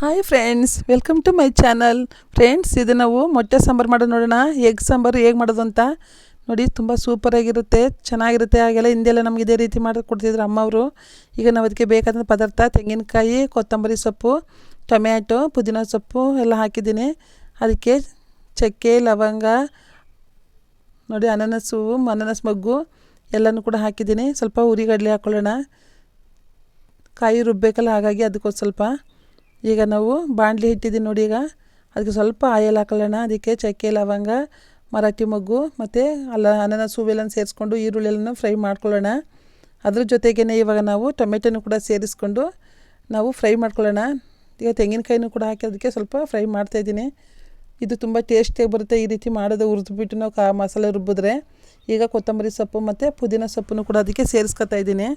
Hi friends welcome to my channel friends ಇದು ನಾವು ಮೊಟ್ಟೆ ಸಾಂಬಾರು ಮಾಡೋದು ನೋಡೋಣ. ಎಗ್ ಸಾಂಬಾರು ಹೇಗೆ ಮಾಡೋದು ಅಂತ. ನೋಡಿ, ತುಂಬ ಸೂಪರಾಗಿರುತ್ತೆ ಚೆನ್ನಾಗಿರುತ್ತೆ. ಹಾಗೆಲ್ಲ ಹಿಂದೆಲ್ಲ ನಮ್ಗೆ ಇದೇ ರೀತಿ ಮಾಡಿ ಕೊಡ್ತಿದ್ರು ಅಮ್ಮವರು ಈಗ ನಾವು ಅದಕ್ಕೆ ಬೇಕಾದ ಪದಾರ್ಥ, ತೆಂಗಿನಕಾಯಿ, ಕೊತ್ತಂಬರಿ ಸೊಪ್ಪು, ಟೊಮ್ಯಾಟೊ, ಪುದೀನ ಸೊಪ್ಪು ಎಲ್ಲ ಹಾಕಿದ್ದೀನಿ. ಅದಕ್ಕೆ ಚಕ್ಕೆ, ಲವಂಗ, ನೋಡಿ, ಅನಾನಸು, ಅನಾನಸ್ ಮಗ್ಗು ಎಲ್ಲನೂ ಕೂಡ ಹಾಕಿದ್ದೀನಿ. ಸ್ವಲ್ಪ ಉರಿಗಡಲೆ ಹಾಕ್ಕೊಳ್ಳೋಣ ಕಾಯಿ ರುಬ್ಬೇಕಲ್ಲ, ಹಾಗಾಗಿ ಅದಕ್ಕೊಂದು ಸ್ವಲ್ಪ ಈಗ ನಾವು ಬಾಣಲಿ ಇಟ್ಟಿದ್ದೀವಿ ನೋಡಿ ಈಗ. ಅದಕ್ಕೆ ಸ್ವಲ್ಪ ಆಯಲ್ ಹಾಕೊಳ್ಳೋಣ ಅದಕ್ಕೆ ಚಕ್ಕೆ, ಲವಂಗ, ಮರಾಠಿ ಮೊಗ್ಗು ಮತ್ತು ಅಲ್ಲ ಅನಾನಸ್ ಹೂವೆಲ್ಲ ಸೇರಿಸ್ಕೊಂಡು ಈರುಳ್ಳಿ ಎಲ್ಲನೂ ಫ್ರೈ ಮಾಡ್ಕೊಳ್ಳೋಣ. ಅದ್ರ ಜೊತೆಗೇ ಇವಾಗ ನಾವು ಟೊಮೆಟೊನೂ ಕೂಡ ಸೇರಿಸ್ಕೊಂಡು ನಾವು ಫ್ರೈ ಮಾಡ್ಕೊಳ್ಳೋಣ. ಈಗ ತೆಂಗಿನಕಾಯಿನೂ ಕೂಡ ಹಾಕಿ ಅದಕ್ಕೆ ಸ್ವಲ್ಪ ಫ್ರೈ ಮಾಡ್ತಾಯಿದ್ದೀನಿ ಇದು ತುಂಬ ಟೇಸ್ಟಿಯಾಗಿ ಬರುತ್ತೆ. ಈ ರೀತಿ ಮಾಡೋದು ಹುರಿದ್ಬಿಟ್ಟು ನಾವು ಕಾ ಮಸಾಲೆ ರುಬ್ಬಿದ್ರೆ. ಈಗ ಕೊತ್ತಂಬರಿ ಸೊಪ್ಪು ಮತ್ತು ಪುದೀನ ಸೊಪ್ಪನ್ನು ಕೂಡ ಅದಕ್ಕೆ ಸೇರಿಸ್ಕೊತಾ ಇದ್ದೀನಿ.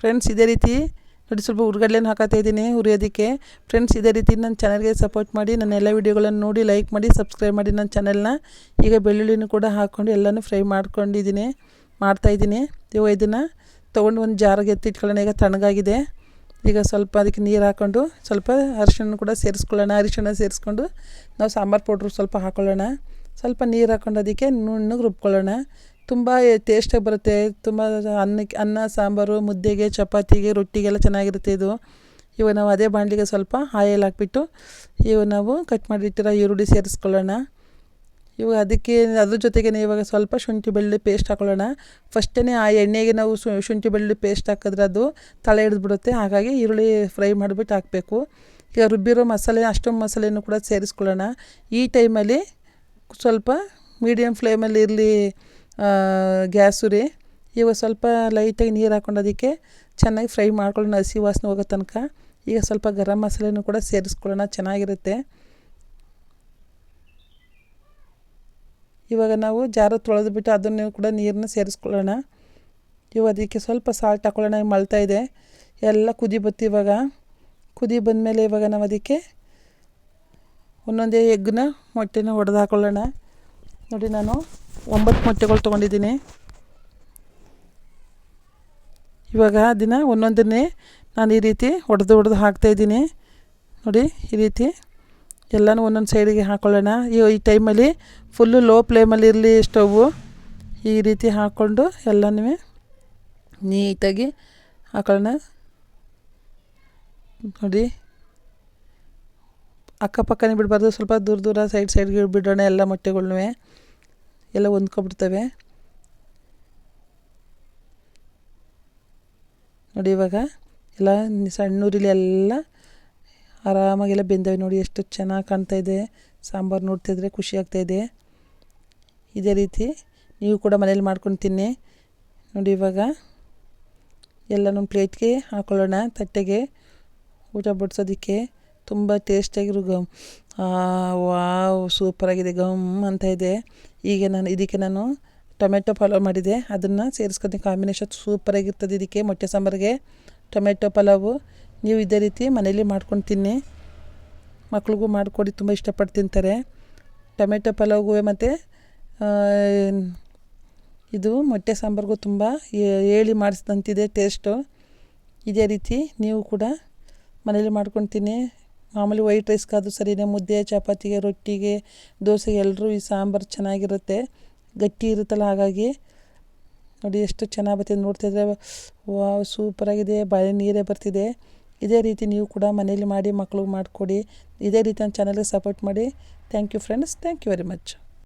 ಫ್ರೆಂಡ್ಸ್ ಇದೇ ರೀತಿ ನೋಡಿ ಸ್ವಲ್ಪ ಹುರ್ಗಡ್ಲೆನ ಹಾಕತ್ತಾ ಇದ್ದೀನಿ ಹುರಿಯೋದಕ್ಕೆ. ಫ್ರೆಂಡ್ಸ್ ಇದೇ ರೀತಿ ನನ್ನ ಚಾನಲ್ಗೆ ಸಪೋರ್ಟ್ ಮಾಡಿ, ನನ್ನ ಎಲ್ಲ ವೀಡಿಯೋಗಳನ್ನು ನೋಡಿ ಲೈಕ್ ಮಾಡಿ ಸಬ್ಸ್ಕ್ರೈಬ್ ಮಾಡಿ ನನ್ನ ಚಾನಲ್ನ. ಈಗ ಬೆಳ್ಳುಳ್ಳಿನೂ ಕೂಡ ಹಾಕ್ಕೊಂಡು ಎಲ್ಲನೂ ಫ್ರೈ ಮಾಡ್ಕೊಂಡಿದ್ದೀನಿ ಮಾಡ್ತಾಯಿದ್ದೀನಿ ಇವಾಗ ಇದನ್ನು ತೊಗೊಂಡು ಒಂದು ಜಾರಿಗೆ ಎತ್ತಿಟ್ಕೊಳ್ಳೋಣ ಈಗ ತಣ್ಣಗಾಗಿದೆ. ಈಗ ಸ್ವಲ್ಪ ಅದಕ್ಕೆ ನೀರು ಹಾಕ್ಕೊಂಡು ಸ್ವಲ್ಪ ಅರಿಶಿಣ ಕೂಡ ಸೇರಿಸ್ಕೊಳ್ಳೋಣ. ಅರಿಶಿಣ ಸೇರಿಸ್ಕೊಂಡು ನಾವು ಸಾಂಬಾರು ಪೌಡ್ರು ಸ್ವಲ್ಪ ಹಾಕ್ಕೊಳ್ಳೋಣ ಸ್ವಲ್ಪ ನೀರು ಹಾಕ್ಕೊಂಡು ಅದಕ್ಕೆ ನುಣ್ಣಗೆ ರುಬ್ಕೊಳ್ಳೋಣ. ತುಂಬ ಟೇಸ್ಟಾಗಿ ಬರುತ್ತೆ. ತುಂಬ ಅನ್ನಕ್ಕೆ, ಅನ್ನ, ಸಾಂಬಾರು, ಮುದ್ದೆಗೆ, ಚಪಾತಿಗೆ, ರೊಟ್ಟಿಗೆಲ್ಲ ಚೆನ್ನಾಗಿರುತ್ತೆ ಇದು. ಇವಾಗ ನಾವು ಅದೇ ಬಾಣಲಿಗೆ ಸ್ವಲ್ಪ ಆಯಲ್ ಹಾಕ್ಬಿಟ್ಟು, ಇವಾಗ ನಾವು ಕಟ್ ಮಾಡಿಟ್ಟಿರೋ ಈರುಳ್ಳಿ ಸೇರಿಸ್ಕೊಳ್ಳೋಣ. ಇವಾಗ ಅದಕ್ಕೆ, ಅದ್ರ ಜೊತೆಗೆ ಇವಾಗ ಸ್ವಲ್ಪ ಶುಂಠಿ ಬೆಳ್ಳುಳ್ಳಿ ಪೇಸ್ಟ್ ಹಾಕೊಳ್ಳೋಣ. ಫಸ್ಟೇ ಆ ಎಣ್ಣೆಗೆ ನಾವು ಶುಂಠಿ ಬೆಳ್ಳುಳ್ಳಿ ಪೇಸ್ಟ್ ಹಾಕಿದ್ರೆ ಅದು ತಲೆ ಹಿಡಿದ್ಬಿಡುತ್ತೆ. ಹಾಗಾಗಿ ಈರುಳ್ಳಿ ಫ್ರೈ ಮಾಡಿಬಿಟ್ಟು ಹಾಕಬೇಕು. ಈಗ ರುಬ್ಬಿರೋ ಮಸಾಲೆ, ಅಷ್ಟೊಂದು ಮಸಾಲೆಯನ್ನು ಕೂಡ ಸೇರಿಸ್ಕೊಳ್ಳೋಣ. ಈ ಟೈಮಲ್ಲಿ ಸ್ವಲ್ಪ ಮೀಡಿಯಮ್ ಫ್ಲೇಮಲ್ಲಿ ಇರಲಿ ಗ್ಯಾಸು ರೀ. ಇವಾಗ ಸ್ವಲ್ಪ ಲೈಟಾಗಿ ನೀರು ಹಾಕ್ಕೊಂಡು ಅದಕ್ಕೆ ಚೆನ್ನಾಗಿ ಫ್ರೈ ಮಾಡ್ಕೊಳ್ಳೋಣ ಹಸಿ ವಾಸನೆ ಹೋಗೋ ತನಕ. ಈಗ ಸ್ವಲ್ಪ ಗರಂ ಮಸಾಲೆನೂ ಕೂಡ ಸೇರಿಸ್ಕೊಳ್ಳೋಣ, ಚೆನ್ನಾಗಿರುತ್ತೆ. ಇವಾಗ ನಾವು ಜಾರ ತೊಳೆದ್ಬಿಟ್ಟು ಅದನ್ನು ಕೂಡ ನೀರನ್ನ ಸೇರಿಸ್ಕೊಳ್ಳೋಣ. ಇವಾಗ ಅದಕ್ಕೆ ಸ್ವಲ್ಪ ಸಾಲ್ಟ್ ಹಾಕೊಳ್ಳೋಣ ಮಳ್ತಾ ಇದೆ. ಎಲ್ಲ ಕುದಿ ಬತ್ತಿ ಇವಾಗ. ಕುದಿ ಬಂದಮೇಲೆ ಇವಾಗ ನಾವು ಅದಕ್ಕೆ ಒಂದೊಂದೇ ಎಗ್ನ ಮೊಟ್ಟೆನ ಹೊಡೆದು ಹಾಕೊಳ್ಳೋಣ. ನೋಡಿ ನಾನು ಒಂಬತ್ತು ಮೊಟ್ಟೆಗಳು ತೊಗೊಂಡಿದ್ದೀನಿ. ಇವಾಗ ದಿನ ಒಂದೊಂದನ್ನೇ ನಾನು ಈ ರೀತಿ ಹೊಡೆದು ಹೊಡೆದು ಹಾಕ್ತಾಯಿದ್ದೀನಿ ನೋಡಿ, ಈ ರೀತಿ ಎಲ್ಲನೂ ಒಂದೊಂದು ಸೈಡಿಗೆ ಹಾಕ್ಕೊಳ್ಳೋಣ ಈ ಈ ಟೈಮಲ್ಲಿ ಫುಲ್ಲು ಲೋ ಫ್ಲೇಮಲ್ಲಿ ಇರಲಿ ಸ್ಟೌವು ಈ ರೀತಿ ಹಾಕ್ಕೊಂಡು ಎಲ್ಲನೂ ನೀಟಾಗಿ ಹಾಕೊಳ್ಳೋಣ. ನೋಡಿ, ಅಕ್ಕಪಕ್ಕನೇ ಬಿಡಬಾರ್ದು, ಸ್ವಲ್ಪ ದೂರ ದೂರ ಸೈಡ್ ಸೈಡ್ಗೆ ಬಿಡೋಣ ಎಲ್ಲ ಮೊಟ್ಟೆಗಳ್ನೂ. ಎಲ್ಲ ಹೊಂದ್ಕೊಬಿಡ್ತವೆ ನೋಡಿ ಇವಾಗ ಎಲ್ಲ ಸಣ್ಣೂರಿಲಿ ಎಲ್ಲ ಆರಾಮಾಗೆಲ್ಲ ಬೆಂದವೆ ನೋಡಿ ಎಷ್ಟು ಚೆನ್ನಾಗಿ ಕಾಣ್ತಾಯಿದೆ ಸಾಂಬಾರು ನೋಡ್ತಿದ್ರೆ ಖುಷಿ ಆಗ್ತಾಯಿದೆ ಇದೇ. ರೀತಿ ನೀವು ಕೂಡ ಮನೇಲಿ ಮಾಡ್ಕೊಂಡು ತಿನ್ನಿ. ನೋಡಿ ಇವಾಗ ಎಲ್ಲನೂ ಪ್ಲೇಟ್ಗೆ ಹಾಕೊಳ್ಳೋಣ ತಟ್ಟೆಗೆ. ಊಟ ಬಡಿಸೋದಕ್ಕೆ ತುಂಬ ಟೇಸ್ಟಾಗಿರೋ ಗಮ್ ವಾವ್ ಸೂಪರಾಗಿದೆ ಗಮ್ ಅಂತ ಇದೆ. ಈಗ ನಾನು ಇದಕ್ಕೆ ನಾನು ಟೊಮೆಟೊ ಪಲಾವ್ ಮಾಡಿದೆ. ಅದನ್ನು ಸೇರಿಸ್ಕೊತೀನಿ ಕಾಂಬಿನೇಷನ್ ಸೂಪರಾಗಿರ್ತದೆ ಇದಕ್ಕೆ. ಮೊಟ್ಟೆ ಸಾಂಬಾರಿಗೆ ಟೊಮೆಟೊ ಪಲಾವು. ನೀವು ಇದೇ ರೀತಿ ಮನೇಲಿ ಮಾಡ್ಕೊಂಡು ತಿನ್ನಿ. ಮಕ್ಳಿಗೂ ಮಾಡಿಕೊಡಿ. ತುಂಬ ಇಷ್ಟಪಟ್ಟು ತಿಂತಾರೆ. ಟೊಮೆಟೊ ಪಲಾವ್ಗೂ ಮತ್ತು ಇದು ಮೊಟ್ಟೆ ಸಾಂಬಾರಿಗೂ ತುಂಬ ಹೇಳಿ ಮಾಡಿಸಿದಂತಿದೆ ಟೇಸ್ಟು ಇದೇ ರೀತಿ ನೀವು ಕೂಡ ಮನೇಲಿ ಮಾಡ್ಕೊಂಡು ತಿನ್ನಿ. ಮಾಮೂಲಿ ವೈಟ್ ರೈಸ್ಗಾದರೂ ಸರಿಯೇ ಮುದ್ದೆ, ಚಪಾತಿಗೆ, ರೊಟ್ಟಿಗೆ, ದೋಸೆಗೆ ಎಲ್ಲರೂ ಈ ಸಾಂಬಾರು ಚೆನ್ನಾಗಿರುತ್ತೆ. ಗಟ್ಟಿ ಇರುತ್ತಲ್ಲ ಹಾಗಾಗಿ. ನೋಡಿ ಎಷ್ಟು ಚೆನ್ನಾಗಿ ಬರ್ತಿದೆ ನೋಡ್ತಿದ್ರೆ ವಾವ್ ಸೂಪರಾಗಿದೆ ಬಾಳೆ ನೀರೇ ಬರ್ತಿದೆ. ಇದೇ ರೀತಿ ನೀವು ಕೂಡ ಮನೇಲಿ ಮಾಡಿ, ಮಕ್ಳಿಗೆ ಮಾಡಿಕೊಡಿ. ಇದೇ ರೀತಿ ನನ್ನ ಚಾನಲ್ಗೆ ಸಪೋರ್ಟ್ ಮಾಡಿ. Thank you friends thank you very much